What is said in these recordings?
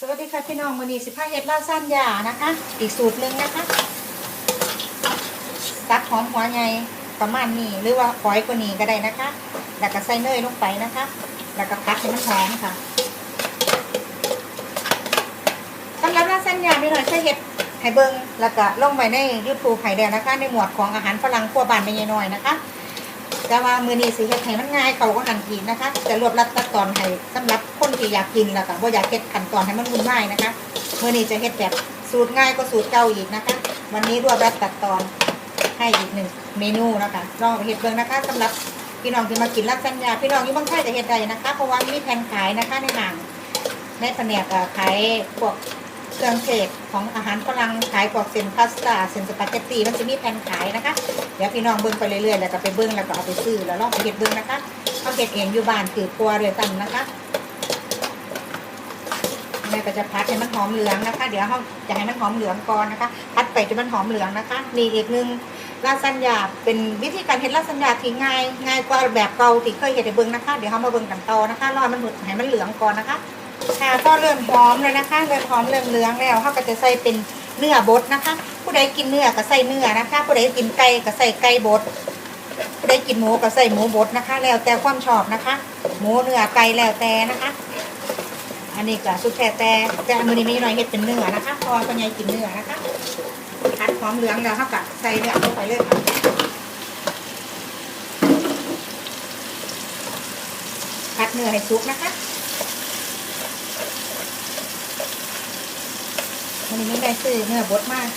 สวัสดีค่ะพี่น้องมือนีสิบห้าเฮ็ดลาซานยานะคะ อีกสูตรหนึ่งนะคะตักหอมหัวใหญ่ประมาณนี้หรือว่าปล่อยกว่านี้ก็ได้นะคะ แล้วก็ใส่เนยลงไปนะคะ แล้วก็พักให้มันหอมค่ะสำหรับลาซานยาพี่หน่อยใช้เฮ็ดให้เบิ้งแล้วก็ลงไปในยูทูบไผ่แดงนะคะ ในหมวดของอาหารฝรั่งครัวบานไม่ใหญ่น้อยนะคะแต่ว่ามือนี้สิเฮ็ดให้มันง่ายเขาก็หันกินนะคะจะรวบรัดตัดตอนให้สำหรับคนที่อยากกินแล้วก็บ่อยากเฮ็ดขั้นตอนให้มันวุ่นวายนะคะเมื่อนี้จะเฮ็ดแบบสูตรง่ายก็สูตรเก่าอีกนะคะ วันนี้รวบรัดตัดตอนให้อีกหนึ่งเมนูนะคะลองเฮ็ดเบิ่งนะคะสำหรับพี่น้องที่มากินรักสัญญาพี่น้องอยู่บางท่ก็เฮ็ดได้นะคะ เพราะว่ามีแผ่นขายนะคะในห้างในแผนกขายพวกเครื่องเทศของอาหารฝรั่งขายพวกเส้นพาสต้าเส้นสปาเกตตีมันจะมีแผ่นขายนะคะ เดี๋ยวพี่น้องเบิ้งไปเรื่อยๆแล้วก็ไปเบิ้งแล้วก็เอาไปซื้อแล้วลองไปเฮ็ดเบิ้งนะคะเอาเฮ็ดเองอยู่บ้านคือครัวเรือนตันนะคะ ม่ก็จะพัดให้มันหอมเหลืองนะคะ เดี๋ยวเขาจะให้มันหอมเหลืองก่อนนะคะพัดไปจนมันหอมเหลืองนะคะนี่อีกหนึ่งลาซานญาเป็นวิธีการเฮ็ดลาซานญาที่ง่ายง่ายกว่าแบบเก่าที่เคยเฮ็ดให้เบิ้งนะคะเดี๋ยวเขามาเบิ้งกันต่อนะคะรอมันหมดให้มันเหลืองก่อนนะคะค่ะก็เริ่มหอมแล้วนะคะเริ่มหอมเริ่มเหลืองแล้วเขาก็จะใส่เป็นเนื้อบดนะคะ ผู้ใดกินเนื้อก็ใส่เนื้อนะคะ ผู้ใดกินไก่ก็ใส่ไก่บดผู้ใดกินหมูก็ใส่หมูบดนะคะ แล้วแต่ความชอบนะคะ หมูเนื้อไก่แล้วแต่นะคะ อันนี้ก็สุดแท้แต่แต่อันนี้มีหน่อยเห็ดเป็นเนื้อนะคะพอคนใหญ่กินเนื้อนะคะคัดหอมเหลืองแล้วเขาก็ใส่เนื้อลงไปเลยค่ะคัดเนื้อให้สุกนะคะอันนี้ไม่ได้ซื้อเนื้อบดมาก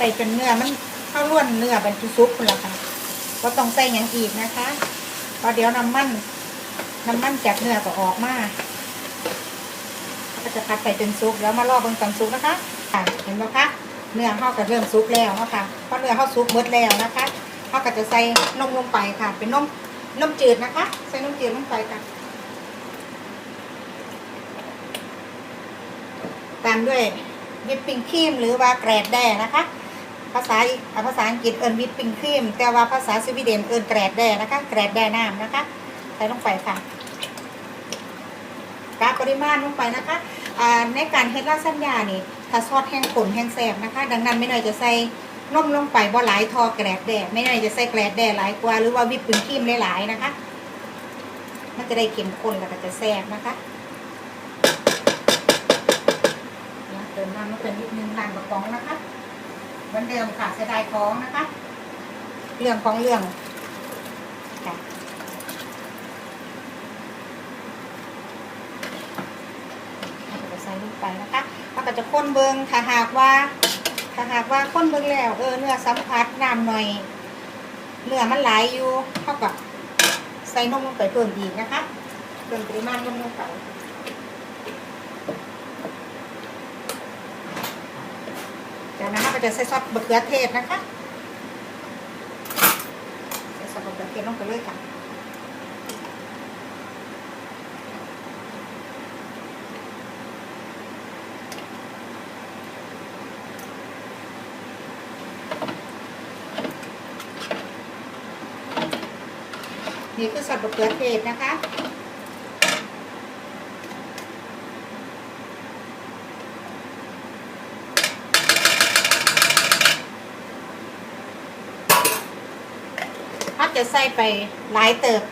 คัดไปจนเนื้อมันเข้าล้วนเนื้อเป็นซุปคุณละค่ะก็ต้องใส่หยังอีกนะคะพราะเดี๋ยวน้ำมันน้ำมันจากเนื้อก็ออกมาก็จะคัดไปจนซุกแล้วมารอเบนตอนซุกนะคะเห็นไหมคะเนื้อเขาก็เริ่มซุกแล้วนะคะเพราะเนื้อเขาซุกหมดแล้วนะคะเขาก็จะใส่นมลงไปค่ะ เป็นนมนมจืดนะคะ ใส่นมจืดลงไปค่ะ ตามด้วยวิปปิ้งครีมหรือว่าแกรดแด่นะคะ ภาษาอาภาษาอังกฤษเอิญวิปปิ้งครีม แต่ว่าภาษาสวีเดนเอิญแกรดแด่นะคะ แกรดแด่น้ำนะคะใส่ลงไปค่ะกาปริมาณลงไปนะคะในการเฮ็ดลาซานญ่านี่ถ้าซอสแห้งขนแห้งแสบนะคะ ดังนั้นไม่น้อยจะใส่นมลงไปบ่หลายทอแกรดแด่ไม่น้อยจะใส่แกรดแด่หลายกว่าหรือว่าวิปปิ้งครีมหลายๆนะคะ มันจะได้เข้มข้นแล้วก็จะแซ่บนะคะเติมน้ำลงไปนิดนึงน้ำกระป๋องนะคะ เหมือนเดิมค่ะเสียดายของนะคะ เรื่องของเรื่องค่ะเราก็จะใส่ลงไปนะคะเราก็จะค้นเบิงถ้าหากว่าถ้าหากว่าค้นเบิงแล้วเออเนื้อสัมผัสน้ำหน่อยเนื้อมันไหลายอยู่เท่ากับใส่นมลงไปเพิ่มอีกนะคะเพิ่มปริมาณนมลงไป จากนั้น เราก็จะใส่ซอสมะเขือเทศนะคะ ใส่ซอสมะเขือเทศลงไปเลยค่ะนี่คือซอสมะเขือเทศนะคะ จะใส่ไปหลายเติบ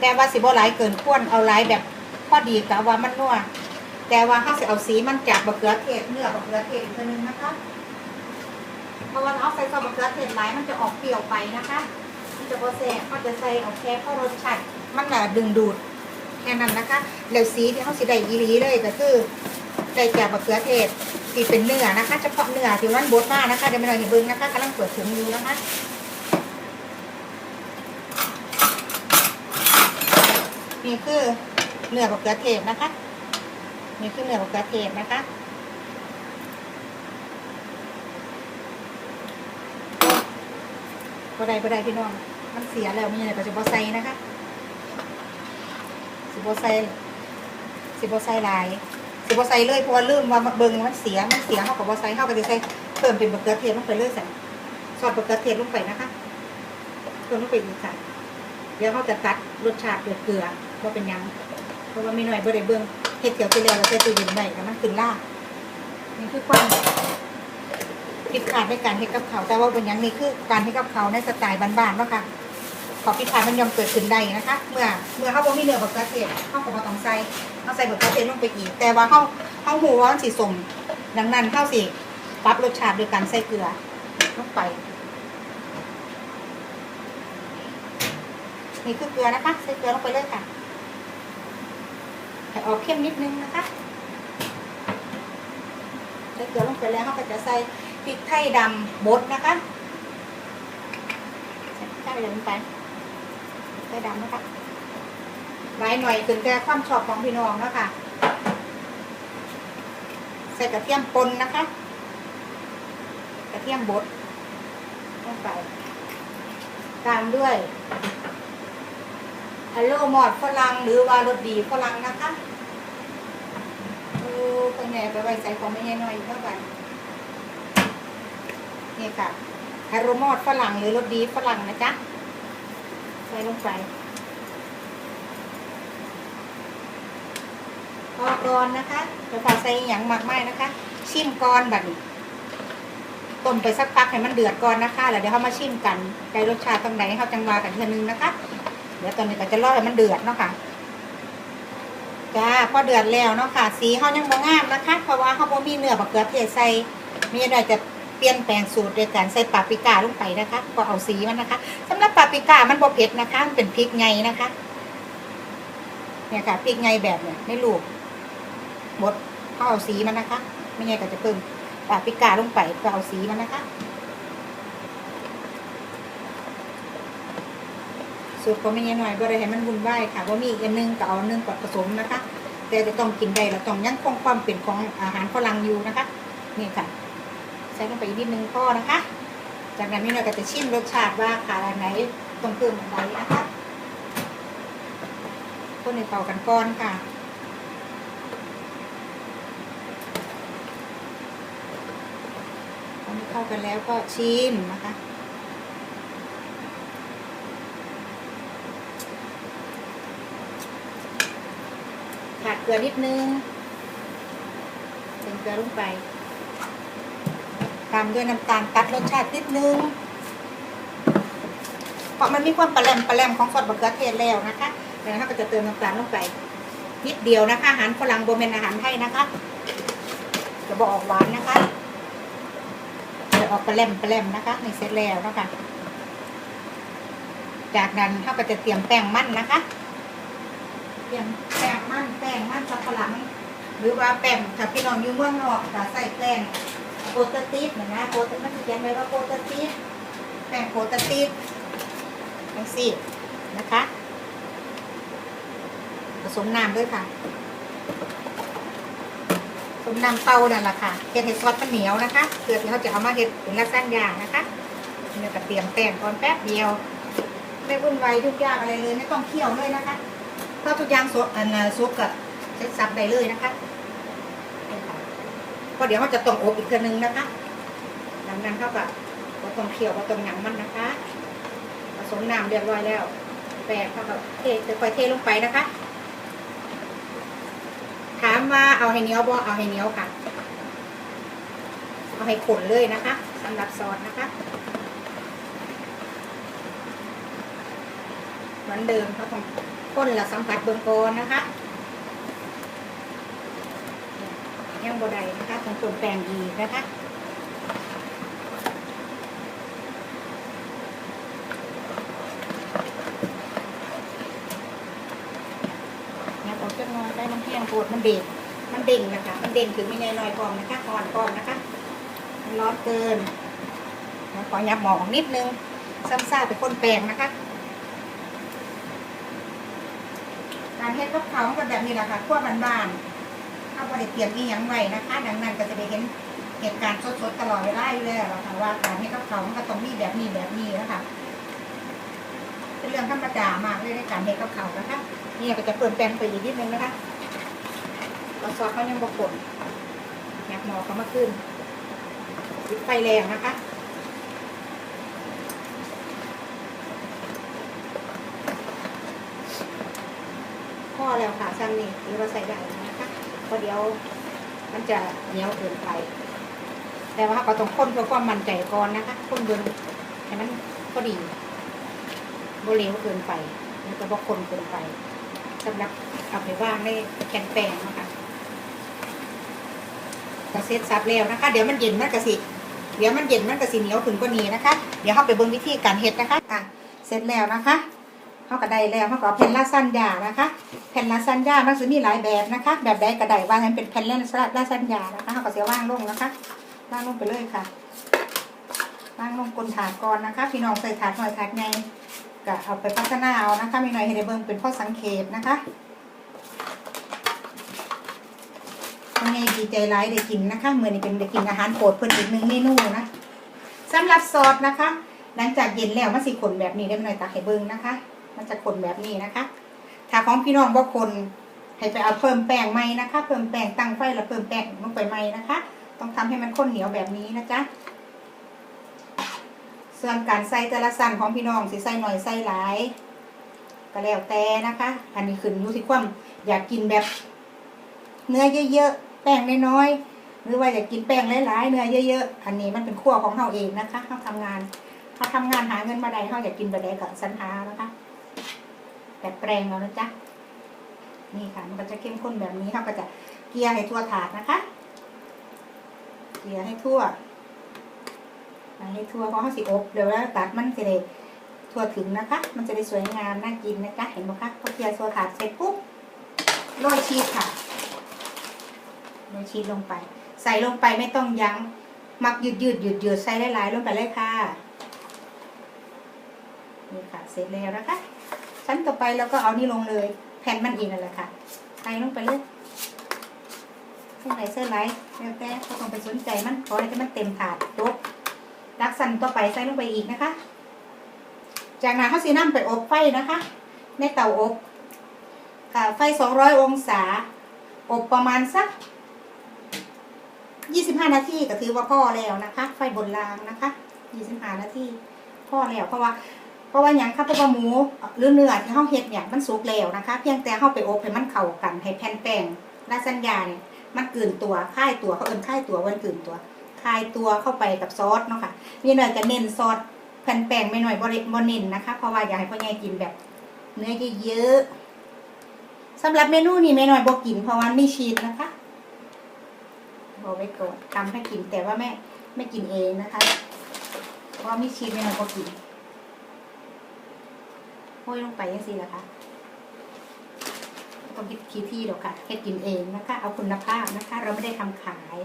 แต่ว่าสิบ่หลายเกินควรเอาหลายแบบพอดีกะว่ามันนัวแต่ว่าถ้าสิเอาสีมันจากบะเขือเทศเนื้อบะเขือเทศอีกนึงนะคะเพราะว่าเอาใส่ซอสบะเขือเทศหลายมันจะออกเปรี้ยวไปนะคะมันจะบ่แซ่บก็จะใส่เอาแค่พอรสชาติมันน่ะดึงดูดแค่นั้นนะคะแล้วสีที่เขาสิได้ยีรีเลยก็คือได้จากบะเขือเทศที่เป็นเนื้อนะคะ เฉพาะเนื้อที่มันบดมากนะคะเดี๋ยวไม่เราอย่าเบิ่งนะคะกำลังเปิดถุงอยู่นะคะ นี่คือเนื้อมะเขือเทศนะคะ นี่คือเนื้อมะเขือเทศนะคะบ่ได้บ่ได้พี่น้อง มันเสียแล้วมีอะไรก็จะบ่ใส่นะคะ สิบ่ใส่สิบ่ใส่ลาย สิบ่ใส่เลยเพราะว่าลืมว่าเบิ่งมันเสีย มันเสียเฮาก็บ่ใส่เฮาก็จะใส่เพิ่มเป็นมะเขือเทศลงไปเลยใส่ซอสมะเขือเทศลงไปนะคะเพิ่มลงไปอีกค่ะเดี๋ยวเขาจะตัดรสชาติเกลือ ว่าเป็นยังเพราะว่าไมีหน่อยเบ่ได้เบิ่งเฮ็ดเกี่ยวไปแล้วแล้วใส่ตู้เย็นไว้แล้วมันขึ้นล่านี่คือความผิดพลาดในการเฮ็ดกับเขา แต่ว่าเป็นยังนี่คือการเฮ็ดกับเขาในสไตล์บ้านๆเนาะค่ะขอผิดพลาดมันยอมเกิดขึ้นได้นะคะ เมื่อเมื่อเขาบ่มีเนื้อบักกระเทียมเขาก็บ่ต้องใส่เขาใส่บักกระเทียมลงไปอีก แต่ว่าเขาเขาหูว่ามันสิสมดังนั้นเขาสิปรับรสชาติโดยการใส่เกลือลงไปนี่คือเกลือนะคะ ใส่เกลือลงไปเลยค่ะ ออกเข้มนิดนึงนะคะใส่เกลือลงไปแล้วเขาก็จะใส่พริกไทยดำบดนะคะใส่พริกไทยดำลงไปไข่ดำนะคะหลายหน่อยถึงแต่ความชอบของพี่น้องแล้วค่ะใส่กระเทียมป่นนะคะ กระเทียมบดลงไปตามด้วย ฮัลโหลมอดฝรั่งหรือว่ารสดีฝรั่งนะคะโอ้คนแหน่ไปไว้ใส่ของไม่ใช่น้อยเท่ากันนี่ค่ะฮัลโหลมอดฝรั่งหรือรสดีฝรั่งนะจ๊ะใส่ลงไปพอก่อนนะคะจะพอใส่อย่างมากไม่นะคะ ชิมก่อนแบบนี้ต้มไปสักพักให้มันเดือดก่อนนะคะแล้วเดี๋ยวเขามาชิมกันได้รสชาติตรงไหนเขาจังวากันเทือนึงนะคะ ดี๋ยวตอนนี้ก็จะรอให้มันเดือดเนาะค่ะจ้าพอเดือดแล้วเนาะค่ะ สีเขายังบ่งามนะคะ เพราะว่าเขาบ่มีเนื้อบักเขือเทศใส่มีอะไรจะเปลี่ยนแปลงสูตรโดยการใส่ปาปริก้าลงไปนะคะก็เอาสีมันนะคะสำหรับปาปริก้ามันบ่เผ็ดนะคะมันเป็นพริกไงนะคะ เนี่ยค่ะพริกไงแบบเนี่ยไม่ลูกบดเขาเอาสีมันนะคะ ไม่ไงก็จะเพิ่มปาปริก้าลงไปก็เอาสีมันนะคะ สูตรของแม่ยายหน่อยบ่ได้ให้มันวุ่นวายค่ะว่ามีอีกอันหนึงก็เอาอันหนึงกดผสมนะคะ แต่จะต้องกินได้เราต้องยังคงความเป็นของอาหารฝรั่งอยู่นะคะนี่ค่ะใส่ลงไปอีกนิดนึงพอนะคะ จากนั้นแม่หน่อยก็จะชิมรสชาติว่าขาดอันไหนต้องเพิ่มอะไรนะคะคนในเป่ากันก่อนค่ะตอนนี้เข้ากันแล้วก็ชิมนะคะ ขาด เกลือนิดนึงเติมเกลือลงไปตามด้วยน้ำตาลตัดรสชาตินิดนึงเพราะมันมีความปลาแรมปลาแรมของซอสมะเขือเทศแล้วนะคะแล้วเราก็จะเติมน้ำตาลลงไป นิดเดียวนะคะ อาหารฝรั่งโบเมนอาหารไทยนะคะ จะบอกออกหวานนะคะจะออกปลาแรมปลาแรมนะคะในเสร็จแล้วนะคะ จากนั้นเราก็จะเตรียมแป้งมันนะคะ ยมแป้งมันแป้งมันสับปะหลังหรือว่าแป้งถ้าพี่น้องอยู่เมืองนอกจะใส่แป้งโปรตีนนะนะโปรตีนมันจะเขียนไว้ว่าโปรตีนแป้งโปรตีนจังซี่นะคะ ผสมน้ำด้วยค่ะผสมน้ำเต้านั่นแหละค่ะเฮ็ดให้ซอสมันเหนียวนะคะเพื่อที่เขาจะเอามาเฮ็ดเป็นลักษณะอย่างนะคะเนี่ยก็เตรียมแป้งก่อนแป๊บเดียว ไม่วุ่นวายทุกอย่างอะไรเลย ไม่ต้องเคี่ยวเลยนะคะ ถ้าทุกอย่างสดอันซุกอะเซ็ตซับได้เลยนะคะเพราะเดี๋ยวเขาจะต้องอบอีกเทื่อนึงนะคะดังนั้นเขาก็ก็ต้องเคี่ยวก็ต้องหยังมันนะคะ ผสมน้ำเรียบร้อยแล้วแป้งเขาก็เทค่อยเทลงไปนะคะ ถามว่าเอาให้เนียวบ่เอาให้เนียวค่ะ เอาให้ขนเลยนะคะสำหรับซอสนะคะเหมือนเดิมเขาต้อง ข้นและสัมผัสเบื้องก่อนนะคะยังบดได้นะคะต้องคนแปลงดีนะคะเนี่ยผมจะนอนได้มันแห้งโคตรมันเด่นมันเด่งนะคะ มันเด่นถึงไม่ใหญ่น้อยกอนนะคะก่อนกอนนะคะ มันร้อนเกินขอยับหมอกนิดนึงซ้ำซ่าไปคนแปลงนะคะ การเฮ็ดกับเขาวมันก็แบบนี้แหละค่ะขั้วบานๆถ้าบริเตรียมอีหยังไว้นะคะ ดังนั้นก็จะได้เห็นเหตุการณ์สดๆตลอดเวลาอยู่แล้วอะค่ะว่าการให้กับเขามันก็ต้องมีแบบนี้แบบนี้นะคะเป็นเรื่องธรรมดามากเลยในการให้กับเขานะคะนี่ก็จะเพิ่มแป้งไปอีกนิดนึงนะคะเราซอสเขายังบกกลแยกหมอเขามาขึ้นปิดไฟแรงนะคะ อแล้วค่ะซันนี่หรือเราใส่ได้นะคะเพราะเดี๋ยวมันจะเหนียวเกินไป แต่ว่าก็ต้องค้นเพื่อความมั่นใจก่อนนะคะค้นเบนให้มันพอดีบเหลวเกินไปแล้วก็บกคนเกินไปสำหรับเอาไปว่างในแกนแปงนะคะก็เซตซับแล้วนะคะ เดี๋ยวมันเย็นมันกระสิเดี๋ยวมันเย็นมันกระสิเหนียวขึ้นกว่านี้นะคะ เดี๋ยวเราไปเบิ่งวิธีการเฮ็ดนะคะอะเสร็จแล้วนะคะ เขาก็ได้แล้วเขาก็แผ่นลาซานญ่านะคะ แผ่นลาซานญ่ามันจะมีหลายแบบนะคะ แบบใดก็ได้ว่าให้เป็นแผ่นลาซานญ่านะคะเขาก็จะว่างลงนะคะว่างลงไปเลยค่ะว่างลงกลนถาดก่อนนะคะ พี่น้องใส่ถาดหน่อยถาดไงก็เอาไปพัฒนาเอานะคะ มีหน่อยให้ได้เบิ่งเป็นข้อสังเกตนะคะยังไงดีใจร้ายได้กินนะคะเมื่อนี้เป็นได้กินอาหารโปรดเพิ่นอีกหนึ่งเมนูนะสำหรับซอสนะคะ หลังจากเย็นแล้วมันสิขนแบบนี้ได้หน่อยตักให้เบิ่งนะคะ มันจะขนแบบนี้นะคะ ถ้าของพี่น้องบ่าคนให้ไปเอาเพิ่มแป้งไหมนะคะ เพิ่มแป้งตั้งไฟแล้วเพิ่มแป้งลงไปไหมนะคะ ต้องทำให้มันข้นเหนียวแบบนี้นะจ๊ะส่วนการใส่แต่ละสั้นของพี่น้องสิใส่หน่อยใส่หลาย ก็แล้วแต่นะคะ อันนี้ขึ้นอยู่ที่ความอยากกินแบบ เนื้อเยอะๆแป้งน้อยๆหรือว่าอยากกินแป้งหลายๆเนื้อเยอะๆอันนี้มันเป็นขั้วของเราเองนะคะเราทำงานเราทำงานหาเงินมาใดเราอยากกินแบบใดก็สรรหานะคะ แบบแปลงเอานะจ๊ะนี่ค่ะ มันก็จะเข้มข้นแบบนี้เราก็จะเกลี่ยให้ทั่วถาดนะคะ เกลี่ยให้ทั่วให้ทั่วเพราะเขาสิอบเดี๋ยวแล้วตัดมันจะได้ทั่วถึงนะคะ มันจะได้สวยงามน่ากินนะจ๊ะเห็นไหมคะพอเกลี่ยทั่วถาดเสร็จปุ๊บโรยชีสค่ะโรยชีสลงไป ใส่ลงไปไม่ต้องยั้งมักยืดยืดหยุดหยุดใส่หลายๆลงไปเลยค่ะนี่ค่ะ เสร็จแล้วนะคะ ชั้นต่อไปเราก็เอานี่ลงเลย แผ่นมันอีกนั่นแหละค่ะใส่ลงไปเลยเส้นไหนเส้นไหนแล้วแต่ก็ต้องไปสนใจมันขอให้มันเต็มถาดจบดักสันต่อไปใส่ลงไปอีกนะคะ จากนั้นเขาสีน้ำไปอบไฟนะคะ ในเตาอบค่ะไฟสองร้อยองศา อบประมาณสักยี่สิบห้านาทีก็ถือว่าพ่อแล้วนะคะ ไฟบนรางนะคะยี่สิบห้านาทีพ่อแล้วเพราะว่า ราะว่าอย่างข้าวปลาหมูหรือเนื้อที่เขาเฮ็ดเนี่ยมันสุกแล้วนะคะ เพียงแต่เขาไปอบให้มันเข้ากันให้แผ่นแป้งลาซานญ่าเนี่ยมันกลืนตัวค่ายตัวเขาเอิ้นค่ายตัววันกลืนตัวคายตัวเข้าไปกับซอสเนาะค่ะมีหน่อยจะเน้นซอสแผ่นแป้งไม่หน่อยบริบเน้นนะคะ เพราะว่าอยากให้พ่อใหญ่กินแบบ เนื้อเยอะๆสำหรับเมนูนี้ไม่หน่อยบอกกินเพราะว่ามีชีสนะคะบอกไว้ก่อนทำให้กินแต่ว่าแม่ไม่กินเองนะคะ เพราะว่ามีชีสไม่หน่อยบอกกิน ห้อยลงไปยังสิละคะต้องคิดทีที่หรอกค่ะแค่กินเองนะคะ เอาคุณภาพนะคะ เราไม่ได้ทำขาย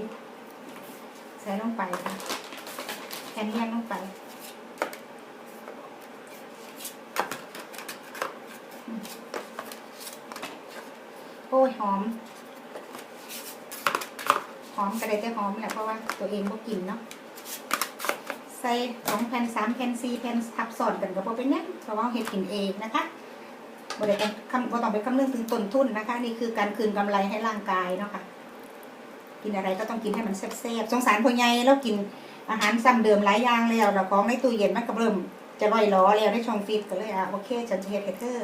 ใส่ลงไปค่ะแคนเลียนลงไปอืมโอ้ยหอม หอมกระเด็นแต่หอมแหละเพราะว่าตัวเองก็กินเนาะ ส่สองแผ่นสามแผ่นสี่แผ่นทับซ้อนกันกับพอเป็นเนี้ยเพราะว่าเฮ็ดกินเองนะคะบ่ได้ต้องคำบ่ต้องไปคำนึงถึงต้นทุนนะคะ นี่คือการคืนกำไรให้ร่างกายเนาะค่ะกินอะไรก็ต้องกินให้มันแซ่บๆสงสารพ่อใหญ่แล้วกินอาหารซ้ำเดิมหลายอย่างแล้วแล้วของในตู้เย็นมันก็เริ่มจะร่อยล้อแล้วในช่องฟิตก็เลยอะโอเคฉันจะเฮ็ดให้เธอ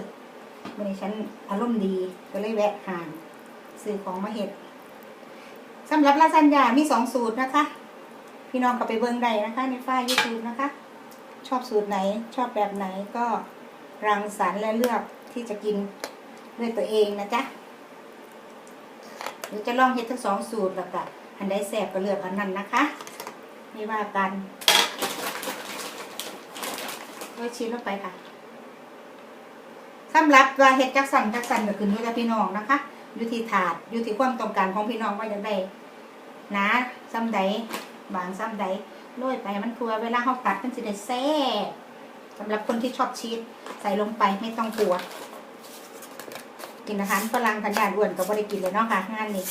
วันนี้ฉันอารมณ์ดีก็เลยแวะห่างซื้อของมาเฮ็ดสำหรับลาซานญ่ามีสองสูตรนะคะ พี่น้องก็ไปเบิ่งได้นะคะ ในฝ้ายยูทูบนะคะ ชอบสูตรไหนชอบแบบไหนก็รังสรรค์และเลือกที่จะกินด้วยตัวเองนะจ๊ะหรือจะลองเฮ็ดทั้งสองสูตรแล้วก็อันใดแสบก็เลือกอันนั้นนะคะ ไม่ว่ากันไว้ชิ้นลงไปค่ะสำหรับว่าเฮ็ดจักสันจักสันก็ขึ้นอยู่กับพี่น้องนะคะอยู่ที่ถาดอยู่ที่ความต้องการของพี่น้องว่าจะได้นาซ้ำใด บางซ้ำใดโรยไปมันครัวเวลาเขาตัดมันจะได้แซ่บสำหรับคนที่ชอบชีสใส่ลงไปไม่ต้องกลัว กินอาหารฝรั่งทันยานอ้วนก็ไม่ได้กินเลยเนาะค่ะงานนี้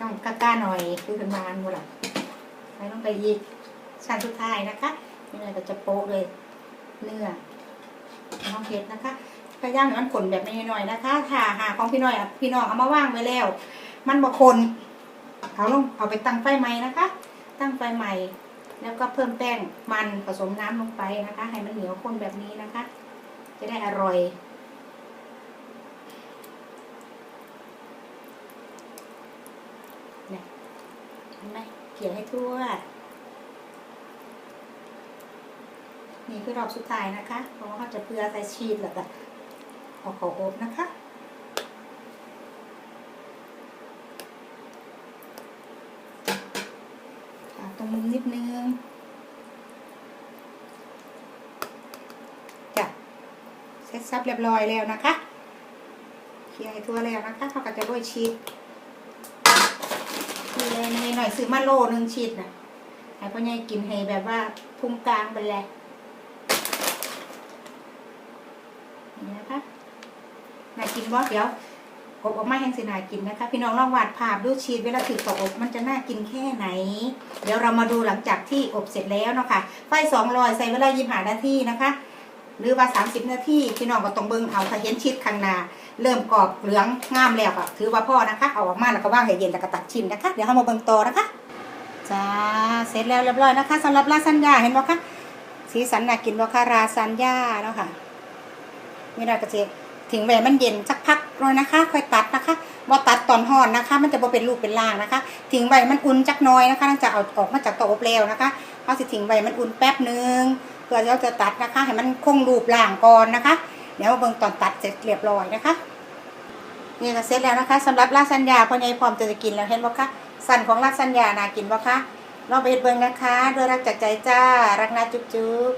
ต้องกล้าๆหน่อยคือเป็นมานหมดละใส่ลงไปอีกชั้นสุดท้ายนะคะนี่เลยก็จะโปะเลยเนื้อน้องเห็ดนะคะก็ย่างให้มันขนแบบนี้หน่อยนะคะถ้าหาของพี่น้อยอะพี่น้องเอามาว่างไว้แล้ว มันบ่คน เอาลงเอาไปตั้งไฟใหม่นะคะ ตั้งไฟใหม่ แล้วก็เพิ่มแป้งมันผสมน้ำลงไปนะคะ ให้มันเหนียวข้นแบบนี้นะคะ จะได้อร่อยเนี่ยเห็นไหมเกี่ยให้ทั่ว นี่คือรอบสุดท้ายนะคะ เพราะว่าเขาจะเพื่อใส่ชีสแล้วก็เอาเขออบนะคะอ่าตรง มุมนิดนึงจ้ะเสร็จสับเรียบร้อยแล้วนะคะเคลียร์ทั่วแล้วนะคะเขาก็จะโรยชีสนี่เลยในหน่อยซื้อมาโลนึงชีสนะให้พ่อใหญ่กินให้แบบว่าพุงกลางไปเลยนี่นะคะน่ากินบ่เดี๋ยว อบออกมาแห้งสินากินนะคะ พี่น้องลองวาดภาพดูชีสเวลาถือต่ออบมันจะน่ากินแค่ไหน เดี๋ยวเรามาดูหลังจากที่อบเสร็จแล้วเนาะค่ะไฟสองรอยใส่เวลายี่สิบห้านาทีนะคะหรือว่าสามสิบนาทีพี่น้องก็ต้องเบิ่งเอาถ้าเห็นชีสข้างหน้าเริ่มกรอบเหลืองงามแล้วก็ถือว่าพ่อนะคะเอาออกมาแล้วก็ว่างให้เย็นแล้วก็ตักชิมนะคะ เดี๋ยวเรามาเบิ่งต่อนะคะจ้าเสร็จแล้วเรียบร้อยนะคะสำหรับลาซานญ่าเห็นบ่คะสีสันน่ากินบ่คะราซานญ่าเนาะค่ะไม่ได้ก็จะถึงแม้มันเย็นสักพัก เลยนะคะ ค่อยตัดนะคะว่าตัดตอนห่อนนะคะ มันจะบ่เป็นรูปเป็นร่างนะคะทิ้งไว้มันอุ่นจักน้อยนะคะหลังจากเอาออกมาจากเตาอบแล้วนะคะเขาสิทิ้งไว้มันอุ่นแป๊บหนึงเพื่อเราจะตัดนะคะ ให้มันคงรูปร่างก่อนนะคะ เดี๋ยวเบิ่งตอนตัดเสร็จเรียบร้อยนะคะนี่ก็เสร็จแล้วนะคะสำหรับลาสัญญาพ่อใหญ่พร้อมจะจะกินแล้วเห็นบ่คะสั่นของลาสัญญาน่ากินบ่คะลองไปเฮ็ดเบิ่งนะคะด้วยรักจากใจจ้ารักนะจุ๊บจุ๊บ